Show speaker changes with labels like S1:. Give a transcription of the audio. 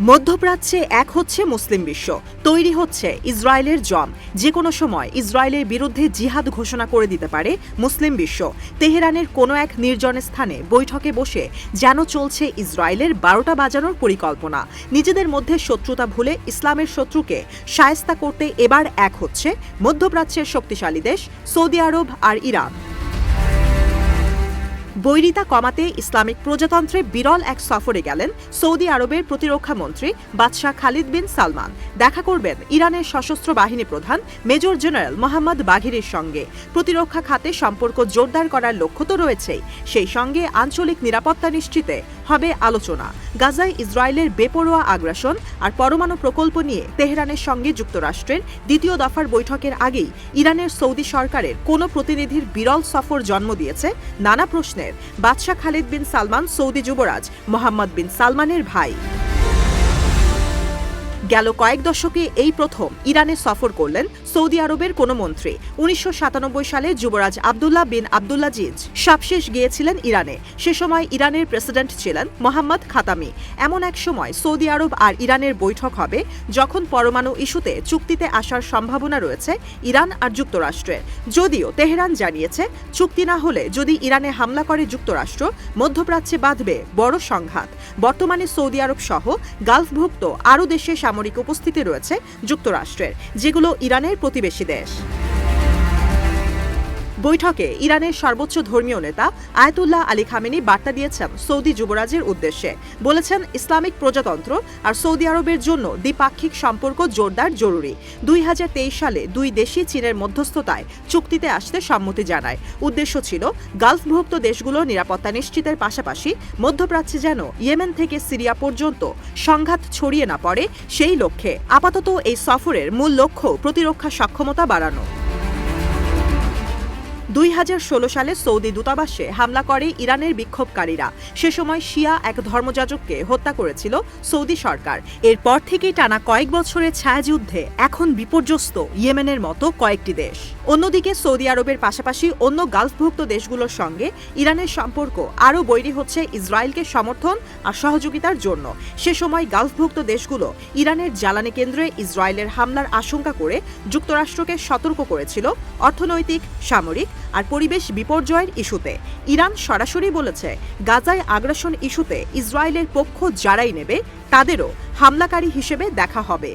S1: মধ্যপ্রাচ্যে এক হচ্ছে মুসলিম বিশ্ব, তৈরি হচ্ছে ইসরায়েলের জম। যে কোনো সময় ইসরায়েলের বিরুদ্ধে জিহাদ ঘোষণা করে দিতে পারে মুসলিম বিশ্ব। তেহরানের কোনো এক নির্জন স্থানে বৈঠকে বসে যেন চলছে ইসরায়েলের বারোটা বাজানোর পরিকল্পনা। নিজেদের মধ্যে শত্রুতা ভুলে ইসলামের শত্রুকে সায়স্তা করতে এবার এক হচ্ছে মধ্যপ্রাচ্যের শক্তিশালী দেশ, সৌদি আরব আর ইরান। বৈরিতা কমাতে ইসলামিক প্রজাতন্ত্রে বিরল এক সফরে গেলেন সৌদি আরবের প্রতিরক্ষা মন্ত্রী বাদশাহ খালিদ বিন সালমান। দেখা করবেন ইরানের সশস্ত্র বাহিনী প্রধান মেজর জেনারেল মোহাম্মদ বাঘিরের সঙ্গে। প্রতিরক্ষা খাতে সম্পর্ক জোরদার করার লক্ষ্য তো রয়েছেই। সেই সঙ্গে আঞ্চলিক নিরাপত্তা নিশ্চিতে হবে আলোচনা। গাজায় ইসরায়েলের বেপরোয়া আগ্রাসন আর পরমাণু প্রকল্প নিয়ে তেহরানের সঙ্গে যুক্তরাষ্ট্রের দ্বিতীয় দফার বৈঠকের আগেই ইরানের সৌদি সরকারের কোনো প্রতিনিধির বিরল সফর জন্ম দিয়েছে নানা প্রশ্নের। বাদশাহ খালিদ বিন সালমান, সৌদি যুবরাজ মোহাম্মদ বিন সালমানের ভাই। গেল কয়েক দশকে এই প্রথম ইরানে সফর করলেন সৌদি আরবের কোনো মন্ত্রী। উনিশশো সাতানব্বই সালে যুবরাজ আবদুল্লাহ বিন আবদুল্লাজিজ সবশেষ গিয়েছিলেন ইরানে। সে সময় ইরানের প্রেসিডেন্ট ছিলেন মোহাম্মদ খাতামি। এমন এক সময় সৌদি আরব আর ইরানের বৈঠক হবে যখন পরমাণু ইস্যুতে চুক্তিতে আসার সম্ভাবনা রয়েছে ইরান আর যুক্তরাষ্ট্রের। যদিও তেহরান জানিয়েছে, চুক্তি না হলে যদি ইরানে হামলা করে যুক্তরাষ্ট্র, মধ্যপ্রাচ্যে বাঁধবে বড় সংঘাত। বর্তমানে সৌদি আরব সহ গালফভুক্ত আরও দেশে সামরিক উপস্থিতি রয়েছে যুক্তরাষ্ট্রের, যেগুলো ইরানের প্রতিবেশী দেশ। বৈঠকে ইরানের সর্বোচ্চ ধর্মীয় নেতা আয়তুল্লাহ আলী খামেনি বার্তা দিয়েছেন সৌদি যুবরাজের উদ্দেশ্যে। বলেছেন, ইসলামিক প্রজাতন্ত্র আর সৌদি আরবের জন্য দ্বিপাক্ষিক সম্পর্ক জোরদার জরুরি। দুই হাজার তেইশ সালে দুই দেশই চীনের মধ্যস্থতায় চুক্তিতে আসতে সম্মতি জানায়। উদ্দেশ্য ছিল, গালফভুক্ত দেশগুলোর নিরাপত্তা নিশ্চিতের পাশাপাশি মধ্যপ্রাচ্যে যেন ইয়েমেন থেকে সিরিয়া পর্যন্ত সংঘাত ছড়িয়ে না পড়ে, সেই লক্ষ্যে আপাতত এই সফরের মূল লক্ষ্য প্রতিরক্ষা সক্ষমতা বাড়ানো। দুই হাজার ষোলো সালে সৌদি দূতাবাসে হামলা করে ইরানের বিক্ষোভকারীরা। সে সময় শিয়া এক ধর্মযাজককে হত্যা করেছিল সৌদি সরকার। এরপর থেকেই টানা কয়েক বছরের ছায়াযুদ্ধে এখন বিপর্যস্ত ইয়েমেনের মতো কয়েকটি দেশ। অন্যদিকে সৌদি আরবের পাশাপাশি অন্য গালফভুক্ত দেশগুলোর সঙ্গে ইরানের সম্পর্ক আরও বৈরী হচ্ছে ইসরায়েলকে সমর্থন আর সহযোগিতার জন্য। সে সময় গালফভুক্ত দেশগুলো ইরানের জ্বালানি কেন্দ্রে ইসরায়েলের হামলার আশঙ্কা করে যুক্তরাষ্ট্রকে সতর্ক করেছিল। অর্থনৈতিক, সামরিক আর পরিবেশ বিপর্যয়ের ইস্যুতে। ইরান সরাসরি বলেছে, গাজায় আগ্রাসন ইস্যুতে ইসরায়েলের পক্ষ যারাই নেবে, তাদেরও হামলাকারী হিসেবে দেখা হবে।